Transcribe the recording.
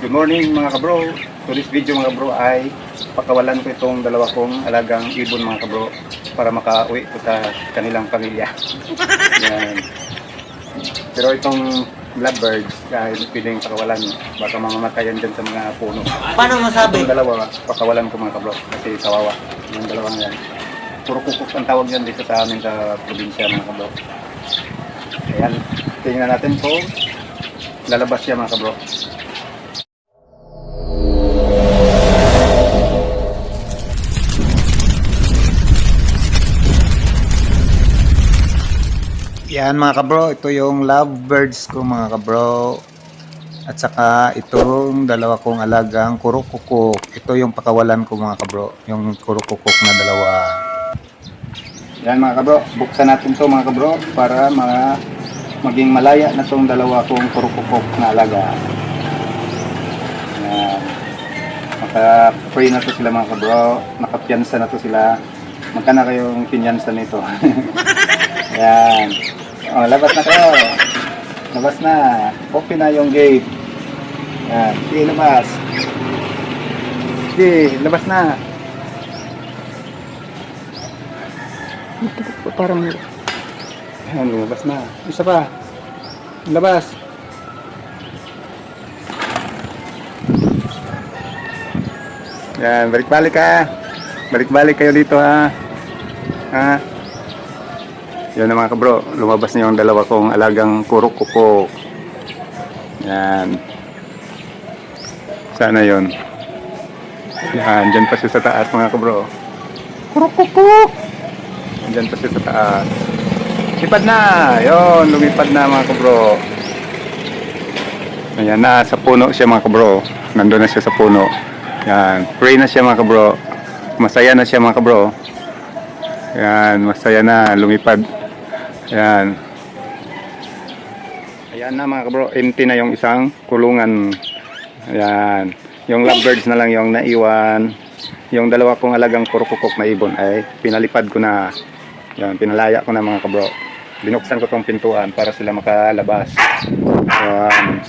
good morning mga kabro. So this video mga kabro ay pakawalan ko itong dalawa kong alagang ibon mga kabro para makauwi ko sa kanilang pamilya. Yan. Pero itong lovebirds dahil pwedeng pakawalan baka mamamatayan dyan sa mga puno. Paano masabi? Itong dalawa pakawalan ko mga kabro kasi kawawa. Yung dalawang yan. Puro kukuk ang tawag yan dito sa amin sa probinsya mga kabro. Ayan, tingnan natin kung lalabas siya mga kabro. Yan mga kabro, ito yung lovebirds ko mga kabro. At saka itong dalawa kong alagang kurukukuk. Ito yung pakawalan ko mga kabro, yung kurukukuk na dalawa. Yan mga kabro, buksan natin to mga kabro para ma maging malaya na tong dalawa kong kurukukuk na alaga. Yan. Maka-free na to sila mga kabro, nakapiyansa na to sila. Magkana kayong pinyansa nito. Yan. Oh, labas na kayo. Labas na. Open na yung gate. Yan. Sige, labas. Sige, labas na. Ito po parang Yan, lumabas na. Isa pa. Labas. Yan, balik-balik ka. Balik-balik kayo dito ha. Ha? Yan na mga kabro, lumabas na yung dalawa kong alagang kurok-kuko. Yan. Sana yon. Yan, dyan pa siya sa taas mga kabro. Kurok-kuko! Dyan pa siya sa taas. Lipad na! Yon, lumipad na mga kabro. Ayan na, sa puno siya mga kabro. Nandun na siya sa puno. Yan, pray na siya mga kabro. Masaya na siya mga kabro. Yan, masaya na, lumipad. Yan. Ayan na mga kabro, empty na yung isang kulungan. Ayan. Yung lovebirds na lang yung naiwan. Yung dalawa kong alagang kurukukok na ibon ay pinalipad ko na. Yan, pinalaya ko na mga kabro. Binuksan ko tong pintuan para sila makalabas. Yan.